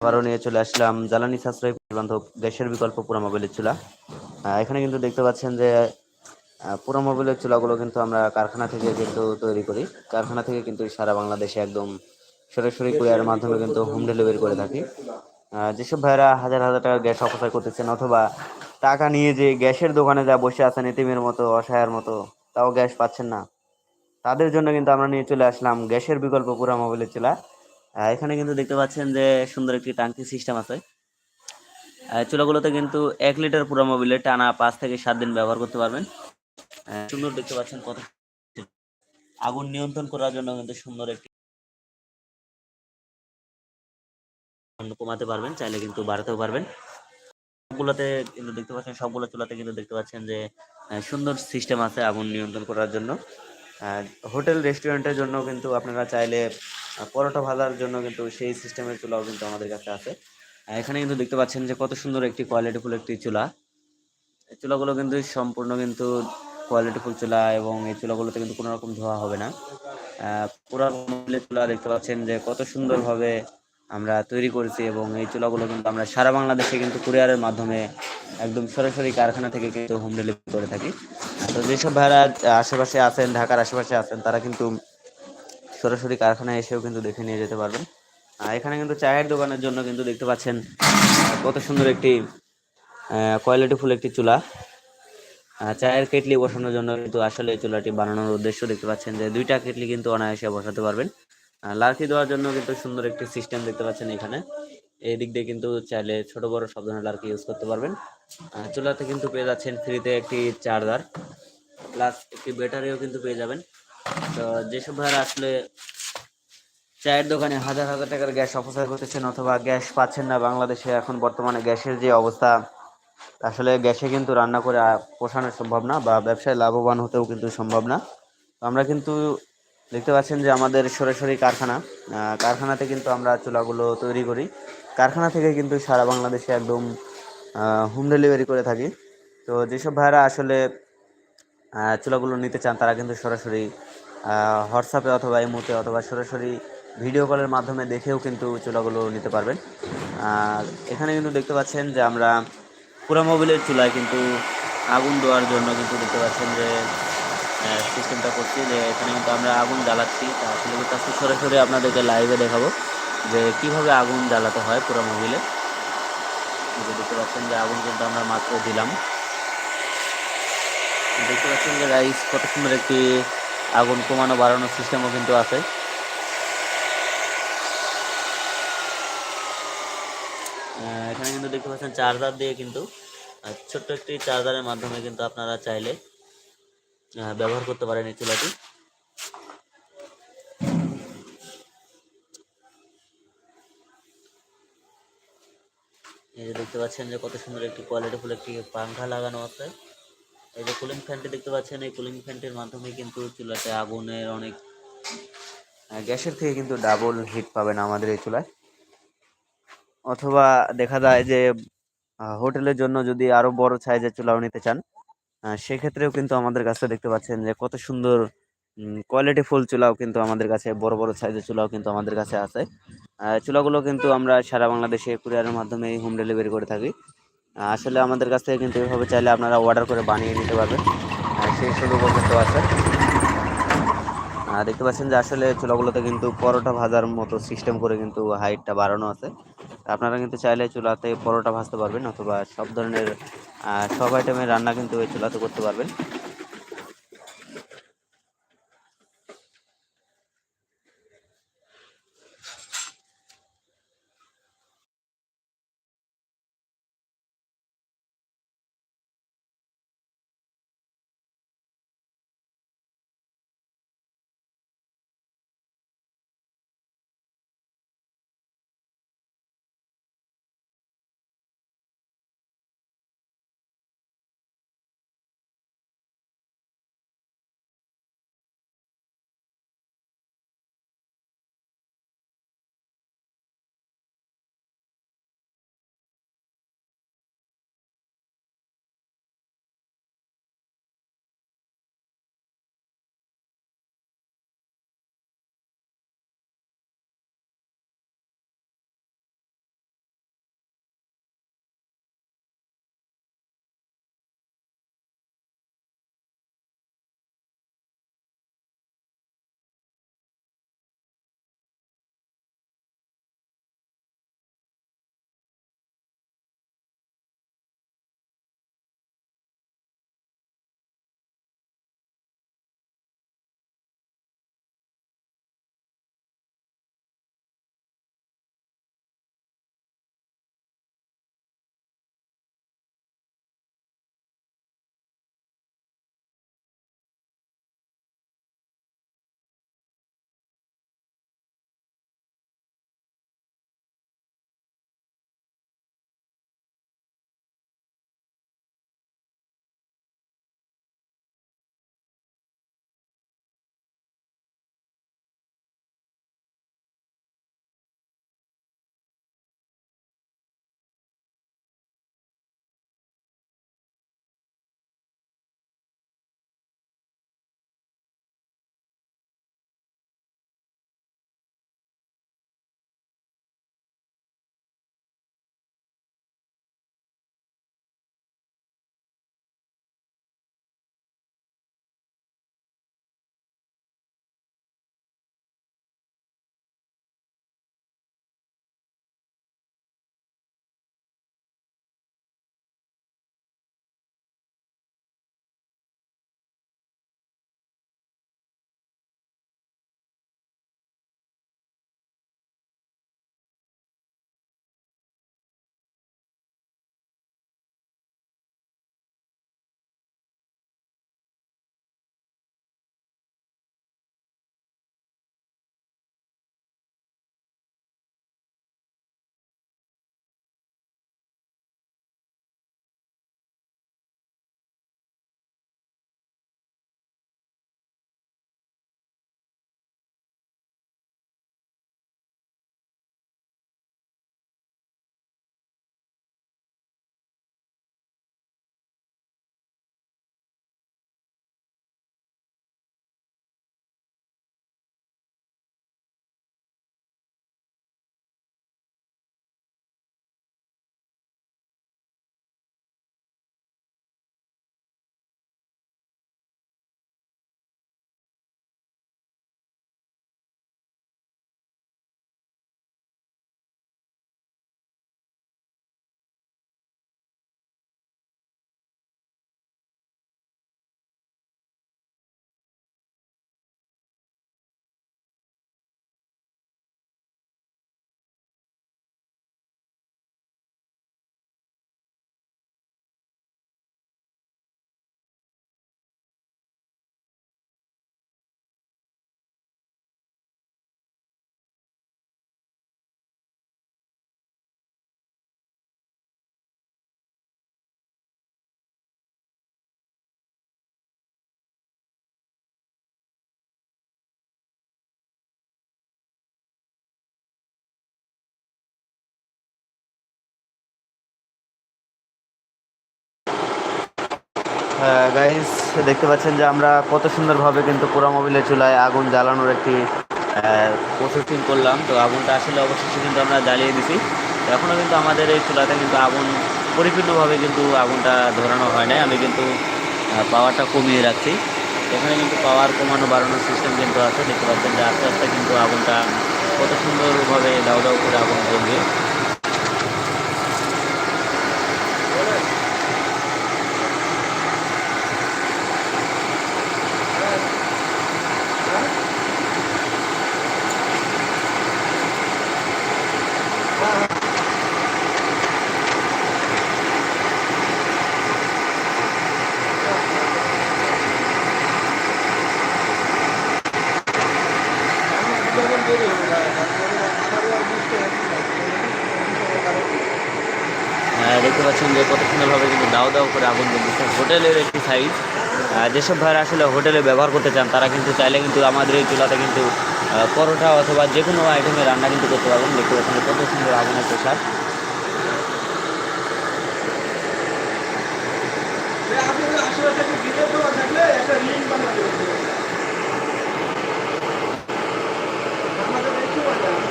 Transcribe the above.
আবারও নিয়ে চলে আসলাম জ্বালানি সাশ্রয় বান্ধব গ্যাসের বিকল্প পুরো মোবাইলের চুলা। এখানে কিন্তু দেখতে পাচ্ছেন যে মোবাইলের চুলাগুলো কিন্তু আমরা কারখানা থেকে কিন্তু তৈরি করি। কারখানা থেকে কিন্তু সারা বাংলাদেশে একদম সরাসরি কুরিয়ারের মাধ্যমে কিন্তু হোম ডেলিভারি করে থাকি। যেসব ভাইরা হাজার হাজার টাকা গ্যাস অপচয় করতেছেন অথবা টাকা নিয়ে যে গ্যাসের দোকানে যা বসে আছেন, এতিমের মতো, অসহায়ের মতো, তাও গ্যাস পাচ্ছেন না, তাদের জন্য কিন্তু আমরা নিয়ে চলে আসলাম গ্যাসের বিকল্প পুরা মোবাইলের চুলা। এখানে কিন্তু দেখতে পাচ্ছেন যে সুন্দর একটি টাঙ্কি সিস্টেম আছে। চুলাগুলোতে কিন্তু এক লিটার পুরো মোবিলে টানা পাঁচ থেকে সাত দিন ব্যবহার করতে পারবেন। সুন্দর দেখতে পাচ্ছেন কত আগুন নিয়ন্ত্রণ করার জন্য কিন্তু সুন্দর একটি কমাতে পারবেন, চাইলে কিন্তু বাড়াতেও পারবেন। সবগুলোতে কিন্তু দেখতে পাচ্ছেন, সবগুলো চুলাতে কিন্তু দেখতে পাচ্ছেন যে সুন্দর সিস্টেম আছে আগুন নিয়ন্ত্রণ করার জন্য। হোটেল রেস্টুরেন্টের জন্য কিন্তু আপনারা চাইলে পরোটা ভাজার জন্য কিন্তু সেই সিস্টেমের চুলাও কিন্তু আমাদের কাছে আছে। এখানে কিন্তু দেখতে পাচ্ছেন যে কত সুন্দর একটি কোয়ালিটিফুল একটি চুলা। এই চুলাগুলো কিন্তু সম্পূর্ণ কিন্তু কোয়ালিটিফুল চুলা এবং এই চুলাগুলোতে কিন্তু কোনো রকম ধোয়া হবে না। পুরা চুলা দেখতে পাচ্ছেন যে কত সুন্দরভাবে আমরা তৈরি করেছি এবং এই চুলাগুলো কিন্তু আমরা সারা বাংলাদেশে কিন্তু কুরিয়ারের মাধ্যমে একদম সরাসরি কারখানা থেকে কিন্তু হোম ডেলিভারি করে থাকি। তো যেসব ভাইরা আশেপাশে আছেন, ঢাকার আশেপাশে আছেন, তারা কিন্তু সরাসরি কারখানায় এসেও কিন্তু দেখে নিয়ে যেতে পারবেন। এখানে কিন্তু চায়ের দোকানের জন্য কিন্তু দেখতে পাচ্ছেন কত সুন্দর একটি কোয়ালিটিফুল একটি চুলা। চায়ের কেটলি বসানোর জন্য কিন্তু আসলে এই চুলাটি বানানোর উদ্দেশ্য দেখতে পাচ্ছেন যে দুইটা কেটলি কিন্তু অনায়াসে বসাতে পারবেন। লার্কি দেওয়ার জন্য কিন্তু সুন্দর একটি সিস্টেম দেখতে পাচ্ছেন এখানে। এই দিক দিয়ে কিন্তু চাইলে ছোট বড় সব ধরনের লার্কি ইউজ করতে পারবেন। চুলাতে কিন্তু পেয়ে যাচ্ছেন ফ্রিতে একটি চার্জার প্লাস একটি ব্যাটারিও কিন্তু পেয়ে যাবেন। তো যেসব ভাইরা আসলে চায়ের দোকানে হাজার হাজার টাকার গ্যাস অপচয় করতেছেন অথবা গ্যাস পাচ্ছেন না বাংলাদেশে, এখন বর্তমানে গ্যাসের যে অবস্থা, আসলে গ্যাসে কিন্তু রান্না করে পোষানো সম্ভব না বা ব্যবসায় লাভবান হতেও কিন্তু সম্ভব না। তো আমরা কিন্তু দেখতে পাচ্ছেন যে আমাদের সরাসরি কারখানা কারখানাতে কিন্তু আমরা চুলাগুলো তৈরি করি। কারখানা থেকে কিন্তু সারা বাংলাদেশে একদম হোম ডেলিভারি করে থাকি। তো যেসব ভাইরা আসলে চুলাগুলো নিতে চান, তারা কিন্তু সরাসরি হোয়াটসঅ্যাপে অথবা ইমোতে অথবা সরাসরি ভিডিও কলের মাধ্যমে দেখেও কিন্তু চুলাগুলো নিতে পারবেন। আর এখানে কিন্তু দেখতে পাচ্ছেন যে আমরা পুরো মোবিলের চুলায় কিন্তু আগুন দেওয়ার জন্য কিন্তু দেখতে পাচ্ছেন যে সিস্টেমটা করছি যে এখানে কিন্তু আমরা আগুন জ্বালাচ্ছি। আসলে কিন্তু আজকে সরাসরি আপনাদেরকে লাইভে দেখাবো যে কীভাবে আগুন জ্বালাতে হয় পুরো মোবিলে। এই দেখতে পাচ্ছেন যে আগুন কিন্তু আমরা মাত্র দিলাম। দেখতে পাচ্ছেন যে রাইস কত সুন্দর একটি আগুন কমানো, বাড়ানোর সিস্টেমও কিন্তু আছে। এখানে কিন্তু দেখতে পাচ্ছেন চার্জার দিয়ে কিন্তু ছোট্ট একটি চার্জারের মাধ্যমে কিন্তু আপনারা চাইলে ব্যবহার করতে পারেন এই চুলাটি। এই যে দেখতে পাচ্ছেন যে কত সুন্দর একটি কোয়ালিটিফুল একটি পাংখা লাগানো আছে। এই যে কুলিং ফ্যানটি দেখতে পাচ্ছেন, এই কুলিং ফ্যানটির মাধ্যমে কিন্তু চুলাতে আগুনের অনেক গ্যাসের থেকে কিন্তু ডাবল হিট পাবেন আমাদের এই চুলায়। অথবা দেখা যায় যে হোটেলের জন্য যদি আরও বড় সাইজের চুলাও নিতে চান সেক্ষেত্রেও কিন্তু আমাদের কাছে দেখতে পাচ্ছেন যে কত সুন্দর কোয়ালিটি ফুল চুলাও কিন্তু আমাদের কাছে, বড় বড় সাইজের চুলাও কিন্তু আমাদের কাছে আছে। চুলাগুলো কিন্তু আমরা সারা বাংলাদেশে কুরিয়ারের মাধ্যমে হোম ডেলিভারি করে থাকি। আসলে আমাদের কাছ থেকে কিন্তু এভাবে চাইলে আপনারা অর্ডার করে বানিয়ে নিতে পারবেন। সেই সুযোগ পর্যন্ত আছে। দেখতে পাচ্ছেন যে আসলে চুলাগুলোতে কিন্তু পরোটা ভাজার মতো সিস্টেম করে কিন্তু হাইটটা বাড়ানো আছে। আপনারা কিন্তু চাইলে চুলাতে পরোটা ভাজতে পারবেন অথবা সব ধরনের সব আইটেমের রান্না কিন্তু এই চুলাতে করতে পারবেন। গাইস দেখতে পাচ্ছেন যে আমরা কত সুন্দরভাবে কিন্তু পোড়া মোবিলের চুলায় আগুন জ্বালানোর একটি প্রসেসিং করলাম। তো আগুনটা আসলে অবশেষে কিন্তু আমরা জ্বালিয়ে দিছি। এখনও কিন্তু আমাদের এই চুলাতে কিন্তু আগুন পরিপূর্ণভাবে কিন্তু আগুনটা ধরানো হয় নাই। আমি কিন্তু পাওয়ারটা কমিয়ে রাখছি। এখানে কিন্তু পাওয়ার কমানো, বাড়ানোর সিস্টেম কিন্তু আছে। দেখতে পাচ্ছেন যে আস্তে আস্তে কিন্তু আগুনটা কত সুন্দরভাবে দাউ দাউ করে আগুন জ্বলবে দেখতে পাচ্ছেন যে কত সুন্দরভাবে কিন্তু দাও দাও করে আগুন জ্বলতেছে। হোটেলের একটি সাইজ যেসব ভাইরা আসলে হোটেলে ব্যবহার করতে চান, তারা কিন্তু চাইলে কিন্তু আমাদের এই চুলাতে কিন্তু পরোটা অথবা যে কোনো আইটেমের রান্না কিন্তু করতে পারবেন। দেখতে পাচ্ছেন কত সুন্দর আগুনের প্রসাদ। আপনাদের আশেপাশে একটা ভিডিও করা থাকলে একটা লিঙ্ক বানাতে Thank you.